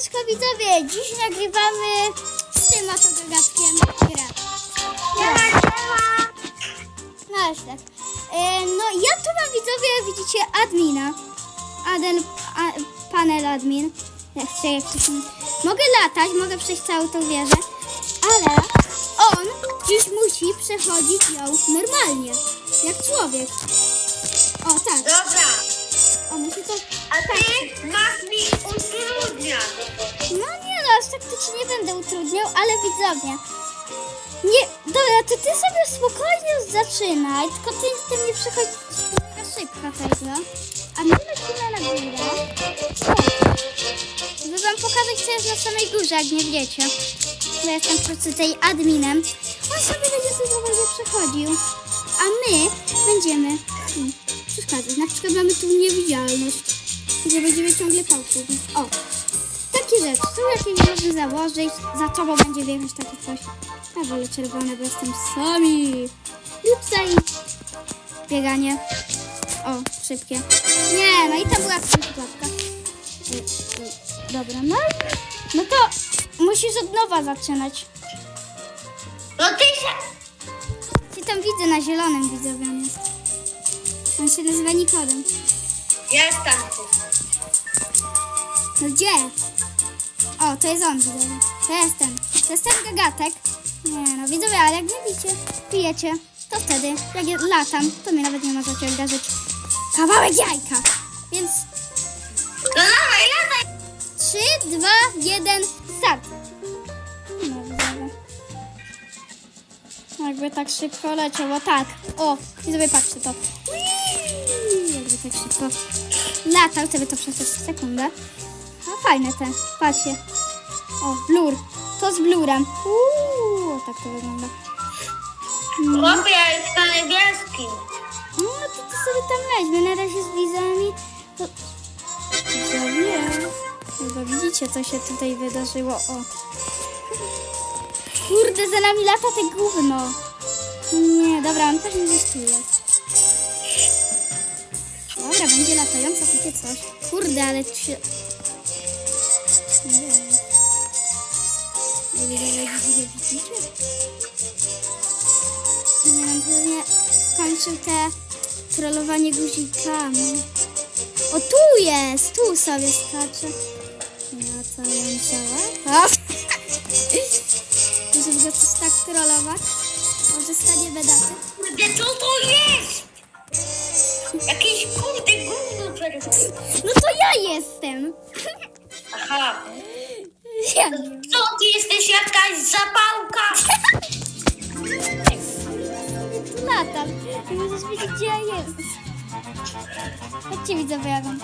Siemaneczko widzowie, dziś nagrywamy z tym oto gagatkiem grę. No już tak. E, no ja tu mam widzowie, widzicie, admina. Aden, a, panel admin. Jak chcę, jak to się... Mogę latać, mogę przejść całą tą wieżę, ale on dziś musi przechodzić ją normalnie, jak człowiek. O tak, Dobra, on musi to... a ty masz mi utrudniać. No nie no, aż tak to ci nie będę utrudniał, ale widzowie. Nie, dobra, to ty sobie spokojnie zaczynaj, tylko ty, ty mnie przychodź mega szybko tego. A my lecimy na górę. Żeby wam pokazać, co jest na samej górze, jak nie wiecie. Bo jestem po prostu tej adminem. On sobie będzie tu będzie przechodził. A my będziemy hmm, przeszkadzać. Na przykład mamy tu niewidzialność, gdzie będziemy ciągle pałki. O, takie rzeczy. Tu jakieś można założyć. Za tobą będzie wjechać takie coś. Ja wolę czerwone, bo jestem sami. I tutaj bieganie. O, szybkie. Nie, no i ta była pułapka. Dobra, no. No to musisz od nowa zaczynać. No ty się... Ty tam widzę na zielonym widzowie. On się nazywa Nikodem. Jestem tu. No gdzie? O, to jest on, widzowie. To jest ten. To jest ten gagatek. Nie no, widzowie, ale jak nie pijecie, to wtedy, jak ja latam, to mnie nawet nie możecie uderzyć. Kawałek jajka. Więc No dawaj, lataj. 3, 2, 1, start. No, widzowie. Jakby tak szybko leciało, tak. O, widzowie, patrzcie to. Whee! Jakby tak szybko latał, sobie to przez sekundę. A fajne te, patrzcie. O, blur. To z blurem. Uuu, tak to wygląda. Chłopie, jest na niebieskim. No to ty sobie tam weźmy. Na razie z widzami. To... Widzowie. Chyba widzicie, co się tutaj wydarzyło. O. Kurde, za nami lata te gówno. Nie, dobra, on pewnie gdzieś tu jest. Dobra, będzie latająca takie coś. Kurde, ale tu się... Nie wiem. Nie wiem, jak widzicie? Nie wiem, pewnie skończył te trollowanie guzikami. O, tu jest! Tu sobie skacze. Ją cała? Żeby go coś tak trollować. Może stanie bedaty. Kurde, co to jest? Jakieś kurde gówno czerwone. No to ja jestem! Aha. Ja. Co, ty jesteś jakaś zapałka? Tu latam. Nie możesz wiedzieć, gdzie ja jestem. Chodźcie widzowie, jak on...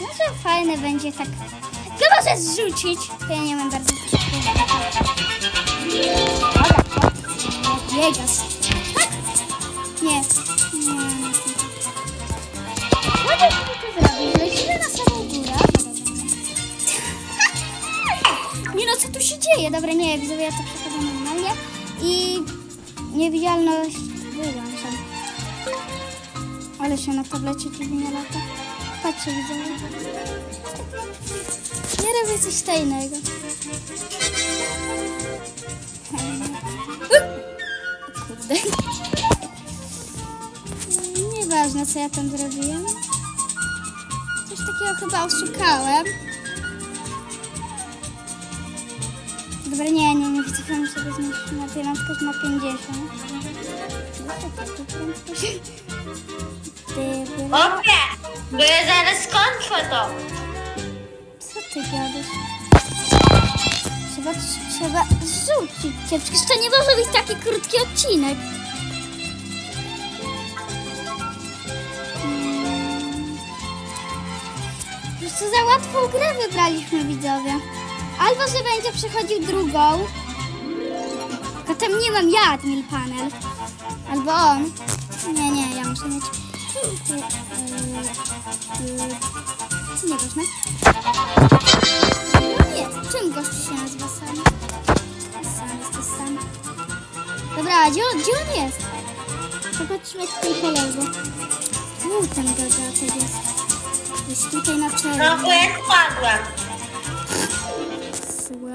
Może fajne będzie tak... No może zrzucić. To ja nie mam bardzo... Biegasz. Dzieje? Dobra, nie, widzowie, ja to przechodzę normalnie. I niewidzialność wyłączam. Ale się na tablecie dziwnie lata. Patrzcie, widzowie. Nie robię coś tajnego. Kurde. Nieważne, co ja tam zrobiłem. Coś takiego chyba oszukałem. Dobra, nie, nie, nie wycofamy sobie znieść na tej prędkość na 50. No to tak, to prędkość. Dobra. Chłopie, bo ja zaraz skończę to. Co ty gadasz? Trzeba, trzeba rzucić cię. Przecież to nie może być taki krótki odcinek. Mm. Już co za łatwą grę wybraliśmy, widzowie. Albo, że będzie przechodził drugą. Tam nie mam ja, admin panel. Albo on. Nie, nie, ja muszę mieć... Nieważne. No nie, czym gościu się nazywa sam? Sam jest to sam. Dobra, gdzie on, gdzie on jest? Zobaczmy jak po lewo. Tu ten gagatek jest. Jest tutaj na No czerwono. bo ja spadłem.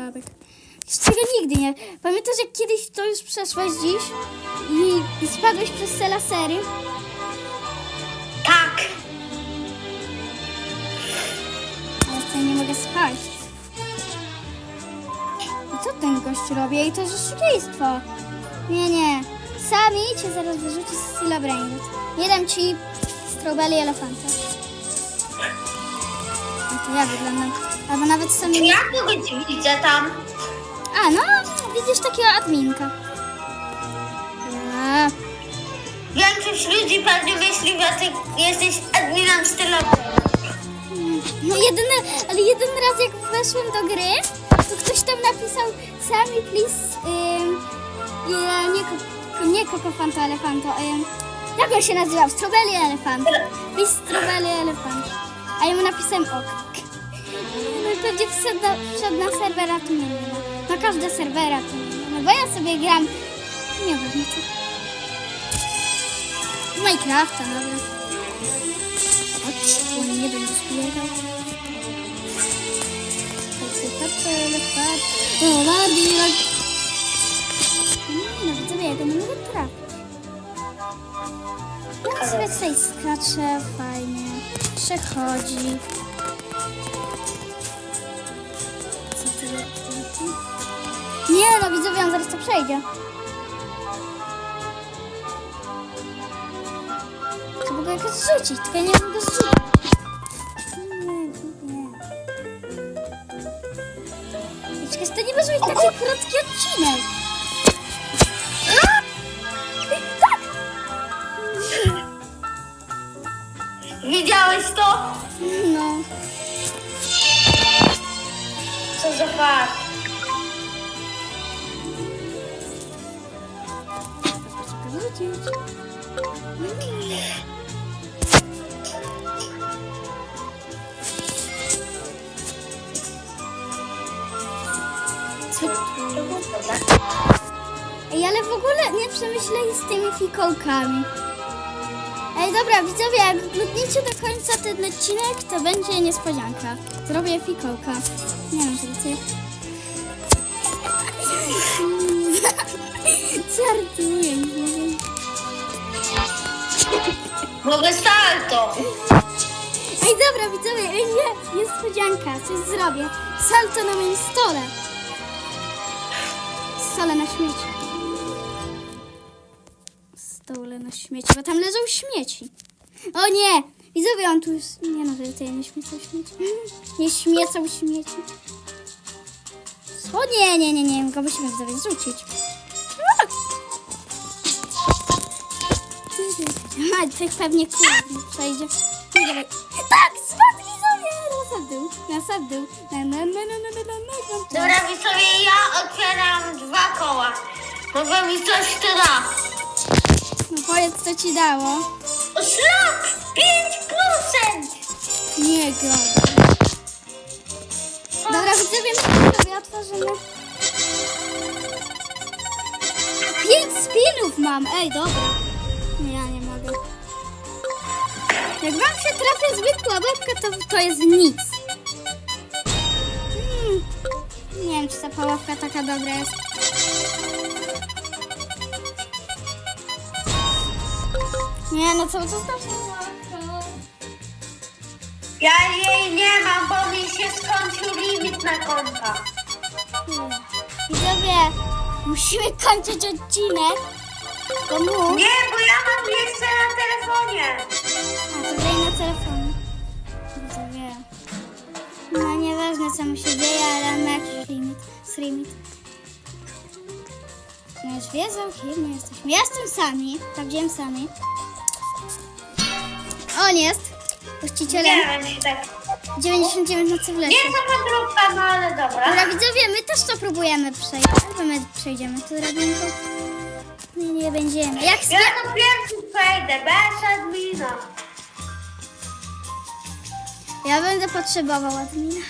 Słabek. Z czego nigdy nie. Pamiętasz, jak kiedyś to już przeszłaś dziś i, i spadłeś przez te lasery? Tak. Ale ja nie mogę spać. I co ten gość robi? I to jest oszustwo. Nie, nie. Sami cię zaraz wyrzuci z Sila Brain. Nie dam ci strobeli elefanta. No to ja wyglądam. Albo nawet sami... Czy ja kogoś widzę tam? A, no, widzisz takiego adminka. Większość ludzi pewnie myśli, że ty jesteś adminem stylowym. no jedyny, ale jeden raz jak weszłem do gry, to ktoś tam napisał Sami please, ym, nie, nie, ko- nie Kokofanto Elefanto, ym, jak on się nazywał? Strawberry Elefant. Please Strawberry Elefant. A ja mu napisałem ok wprawdzie wszedł, wszedł na serwera, to nie wiem, na, każde serwera to nie wiem, no bo ja sobie gram, nie wiem, no co. W Minecrafta, dobra. Chodź, on nie będzie zbierał. No widzę jego, no nawet traf. No sobie tutaj skacze, fajnie, przechodzi. Nie no, widzowie, on zaraz to przejdzie. To mogę jakoś zrzucić, tylko ja nie mogę zrzucić. Nie, nie. Czekaj, to nie może być taki krótki odcinek. Tu? Ej, ale w ogóle nie przemyśleli z tymi fikołkami. Ej, dobra, widzowie, jak glutnicie do końca ten odcinek, to będzie niespodzianka. Zrobię fikołka. Nie wiem, co ty. Żartuję, nie wiem. Mogę salto. Ej, dobra, widzowie, ej, nie, niespodzianka, coś zrobię. Salto na moim stole. Stole na śmieci. Stole na śmieci, bo tam leżą śmieci. O nie! Widzowie, on tu już... Nie no, tutaj nie śmiecą śmieci. Nie śmiecą śmieci. O nie, nie, nie, nie, go musimy widzowie zrzucić. A! Tych pewnie nie przejdzie. Dawaj. Tak! Na sam dół, na. Na, na, na, na, na, na, na, na. Dobra, widzowie, ja otwieram dwa koła. Może mi coś to da. No powiedz, co ci dało. O, Szlak! 5%! Nie gadaj. Dobra, widzowie, my sobie otworzymy. Pięć spinów mam. Ej, dobra. Nie, ja nie mogę. Jak wam się trafia zwykła babka, to, to jest nic. Nie wiem, czy ta paławka taka dobra jest. Nie, no cały czas tam się łapka. Ja jej nie mam, bo mi się skończył limit na konta. Widzowie, musimy kończyć odcinek. Bo mu... Nie, bo ja mam jeszcze na telefonie. A, to daj na telefonie. Widzowie. No nieważne co mu się dzieje, ale on ma jakiś limit. No już wiedzą, kim my jesteśmy. Ja jestem sami. Prawdziwym sami. On jest właścicielem Nie wiem, czy tak. 99 nocy w lesie. Nie to podróbka, no ale dobra. Dobra, widzowie, my też to próbujemy przejść. Albo my przejdziemy tu drabinką. Nie, nie będziemy. Jak Ja to pierwszy przejdę, bez admina. Ja będę potrzebował admina.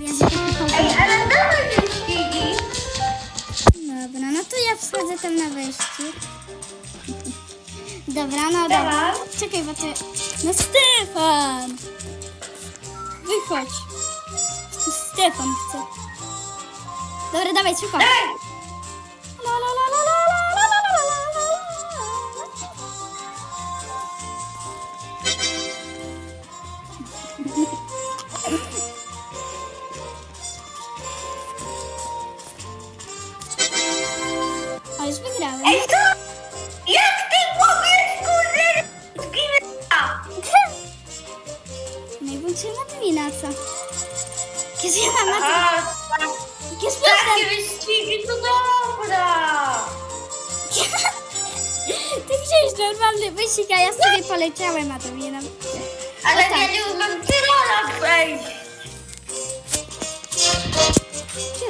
Więc Ej, ale dawaj mi ścigi. Dobra, no to ja wschodzę tam na wejście. Dobra, no dobra. Dawaj. Czekaj, bo ty... No Stefan! Wychodź. Stefan chce. Dobra, dawaj, szybko. Wziąłeś normalny wyścig, a ja sobie poleciałem adminem. Ale No tak. ja nie umiem Tyrola przejść.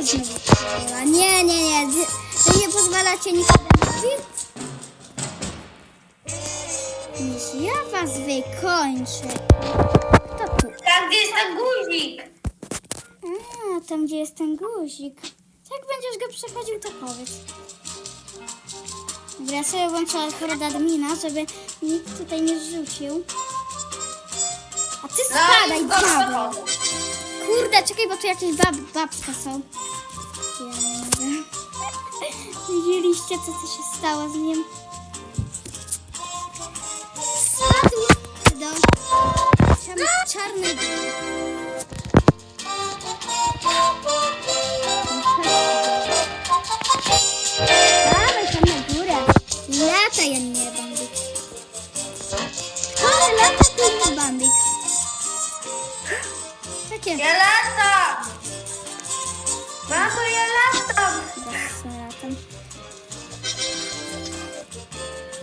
Gdzie znowu była? Nie, nie, nie. Wy nie pozwalacie nikomu mówić? Niż ja was wykończę. To tu. Tam gdzie jest ten guzik. A, tam gdzie jest ten guzik. Jak będziesz go przechodził, to powiedz. Ja sobie włączę akurat admina, żeby nikt tutaj nie zrzucił. A ty spadaj, No, diabeł. zachodzę. Kurde, czekaj, bo tu jakieś bab babska są. Widzieliście, co tu się stało z nim? Spadł do czar- czarnej daje mnie bandyk. Ale lata tu mi bandyk. Takie. Ja latam! Mamo, ja latam! Latam.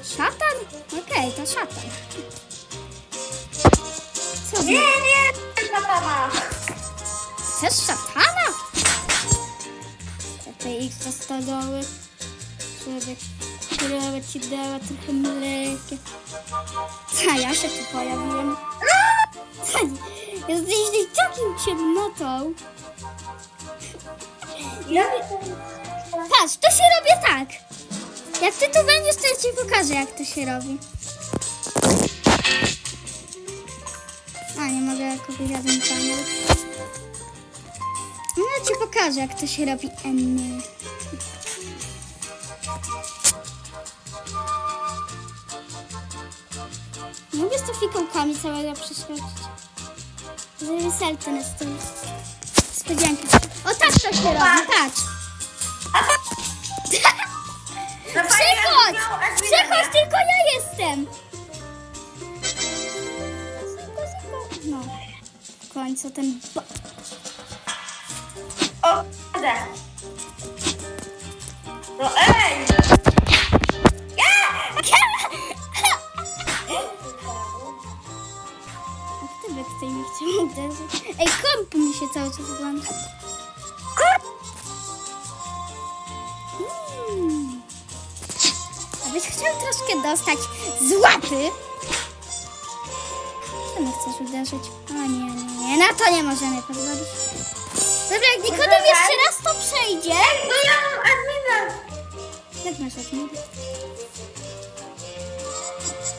Szatan? Okej, okay, to szatan. Co nie, nie, szatana! Chcesz szatana? Te X za Człowiek krowa ci dała trochę mleka. A ja się tu pojawiłem. Co? Jesteś takim ciemnotą. Ja Patrz, to się robi tak. Jak ty tu będziesz, to ja ci pokażę, jak to się robi. A, nie mogę kogoś razem panel. No, ja ci pokażę, jak to się robi. E, mogę z tą fikołkami całego przeskoczyć. Żeby salto na stół. Spodziankę. O, tak to się robi, admina, Przychodź, nie? tylko ja jestem! No, w końcu ten... O, kurde. No ej! Chciał uderzyć? Ej, komp mi się cały czas włącza. Mm. Abyś chciał troszkę dostać z łapy? Co mnie chcesz uderzyć? O nie, nie, nie, na to nie możemy pozwolić. Dobra, jak Nikodem jeszcze raz to przejdzie... No ja mam admina. Jak masz admin?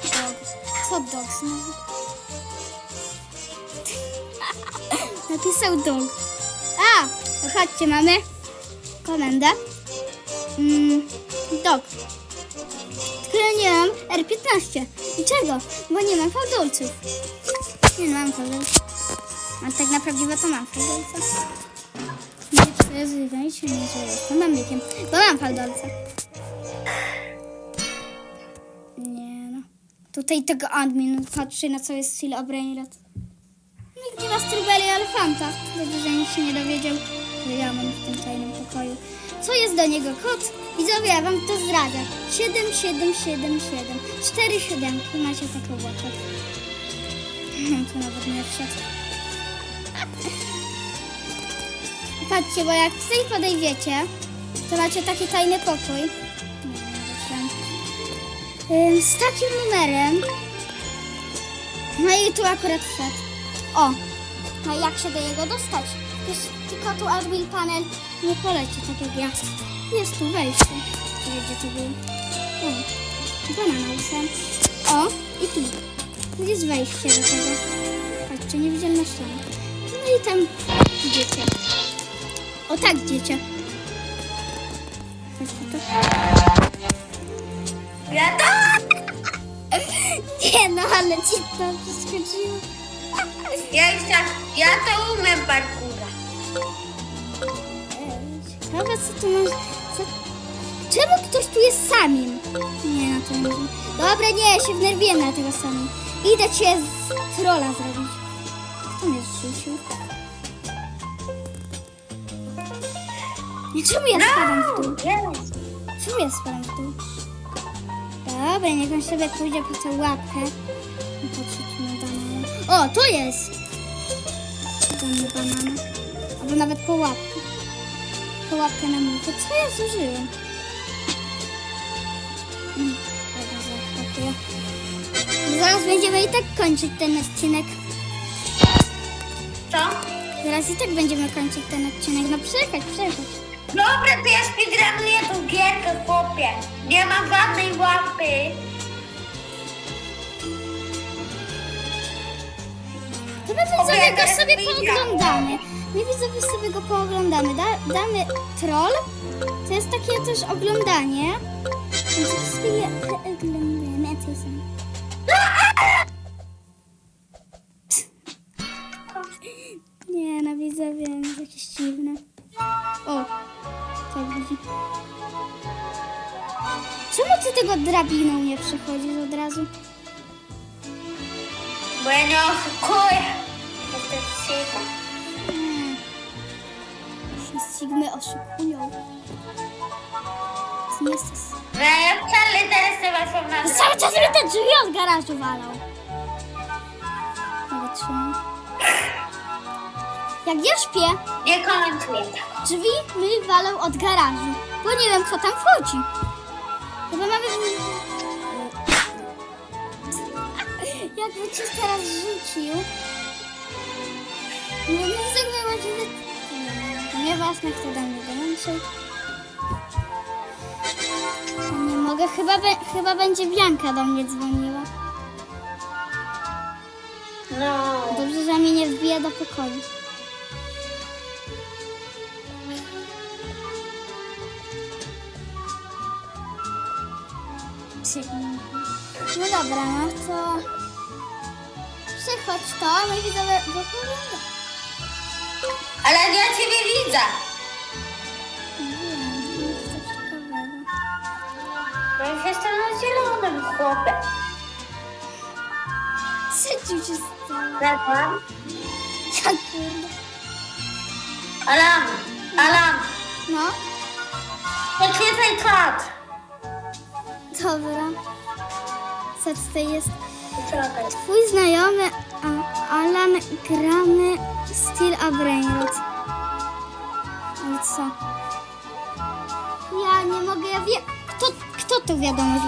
Dog. Co dog Napisał dog. A, chodźcie, mamy komendę. Mm, dog. Tylko nie mam R15. Dlaczego? Bo nie mam fałdolców. Nie, nie mam fałdolców. A tak naprawdę to mam fałdolca. Nie przezywajcie mnie, że jestem bambikiem, bo mam fałdolca. Nie no. Tutaj tego admin patrzy na co jest Seal Brainrot. Nikt nie ma strubeli elefanta. Dobrze, że nikt się nie dowiedział, że ja mam w tym tajnym pokoju. Co jest do niego kod? Widzowie, ja wam to zdradzę. 7777. Cztery siódemki. Macie taką łoczę. Tu nawet nie wszedł. Patrzcie, bo jak tutaj podejdziecie, to macie taki tajny pokój. Z takim numerem. No i tu akurat wszedł. O! No jak się do niego dostać? Jest, tylko tu admin panel nie poleci, tak jak ja. Jest tu wejście. Nie gdzie to było. O, banana O, i tu. Tu jest wejście do tego. Patrzcie, niewidzialna ściana. No i tam Idziecie. O tak, idziecie. To... Nie no, ale ci to przeskoczyło. Ja tak, ja to umiem parkura. Ciekawe co tu masz... Co... Czemu ktoś tu jest samim? Nie, no to nie. Dobra, nie, ja się wnerwiłem na tego samim. Idę cię z trolla zrobić. Kto mnie zrzucił? Nie, czemu ja spadam w dół? Jest. Czemu ja spadam w dół? Dobra, niech on sobie pójdzie po tę łapkę. Banana. O, to jest! Damy banana. Albo nawet po łapkę. Po łapkę na. To co ja zużyłem? Mm. Zaraz będziemy i tak kończyć ten odcinek. Co? Zaraz i tak będziemy kończyć ten odcinek. No przejechać, przejechać. Dobra, to ja speedrunuję tą gierkę, chłopie. Nie mam żadnej łapy. To my widzowie go sobie pooglądamy. My widzowie sobie go pooglądamy. Da, damy troll. To jest takie też oglądanie. Więc sobie oglądamy. Co są? Nie, no widzowie, jest jakieś dziwne. O, tak widzi. Czemu ty tego drabiną nie przechodzisz od razu? Bo ja Hmm. Sigmy oszukują. Ty jesteś... No ja wcale teraz nie waszą na No cały czas mi te drzwi od garażu walą. Nie wytrzymam. Jak ja śpię, Nie komentuję tego. drzwi mi walą od garażu, bo nie wiem kto tam wchodzi. Chyba mamy... Jakby cię teraz rzucił. No nie zagmy możliwe... Nieważne kto do mnie. Ja Nie mogę, chyba, be, chyba będzie Bianka do mnie dzwoniła. No. Dobrze, że mnie nie wbija do pokoju. No dobra, no to... Przychodź to, my widzowie go pogląda. Ale ja ciebie widzę. No już jestem na zielonym, chłopie. Co ci się stało? Zatem? Ja kurde. Alan, Alan, No, podświetlaj czat. dobra. Co tutaj jest? Twój znajomy Alan gramy Steel a Brainrot. Ale co? Ja nie mogę, ja wiem. Kto, kto to wiadomość?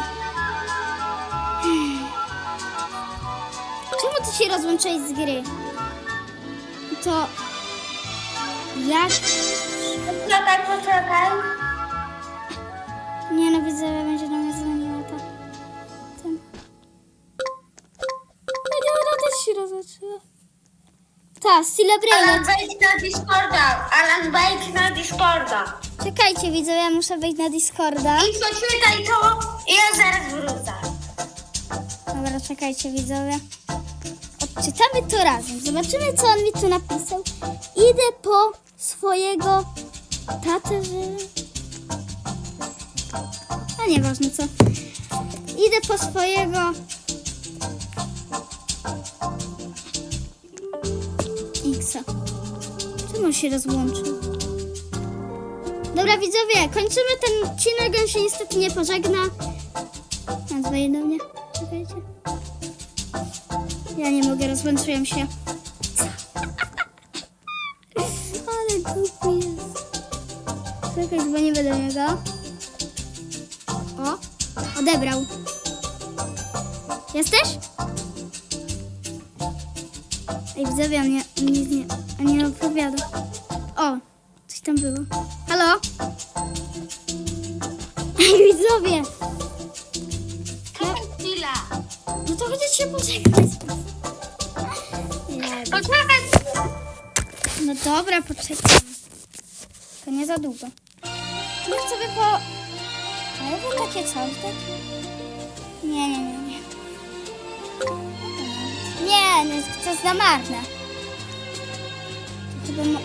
Czemu ty się rozłączyłeś z gry? To... Jak? Poczekaj, poczekaj. Nie no, widzę, będzie do mnie Ta, Steel a Alan, wejdź na Discorda. Alan, wejdź na Discorda. Czekajcie, widzę, ja muszę wejść na Discorda. I podświetlaj to i ja zaraz wrócę. Dobra, czekajcie, widzowie. Odczytamy to razem. Zobaczymy, co on mi tu napisał. Idę po swojego tatę, że... A nieważne co. Idę po swojego... Xa. Czemu on się rozłączył? Dobra, widzowie, kończymy ten odcinek. On się niestety nie pożegna. Nazwę do mnie. Czekajcie. Ja nie mogę, rozłączyłem się. Ale głupi jest. Czekaj, dzwonię do niego. O, odebrał. Jesteś? Widzowie, on nie, nic nie, on nie odpowiada. O, coś tam było. Halo? Ej, widzowie! Chwila. No to chociaż się poczekać. Nie, Poczekaj. No dobra, poczekam. To nie za długo. Niech sobie po... Ale wy takie coś, tak? Nie, nie, nie, nie. Nie, to jest za marne. To chyba... Mo...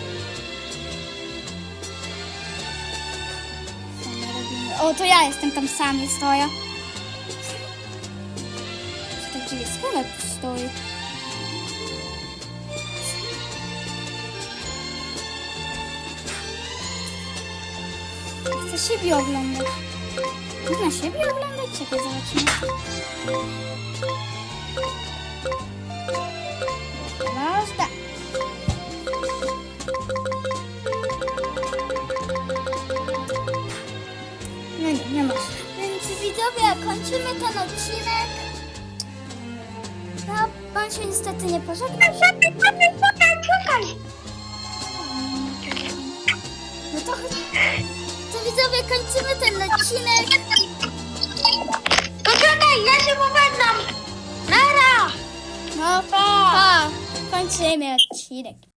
Co? O, to ja jestem tam sami stoję. Co tak dziwnie, skąd on tu stoi? Chcę siebie oglądać. Można siebie oglądać? Czekaj, zobaczymy. Można. No nie, nie można. Więc widzowie, kończymy ten odcinek. No, pan się niestety nie pożegnał. No to, to widzowie, kończymy ten odcinek. Poczekaj, ja się pożegnam. Nara. No, pa. pa. Kończymy odcinek.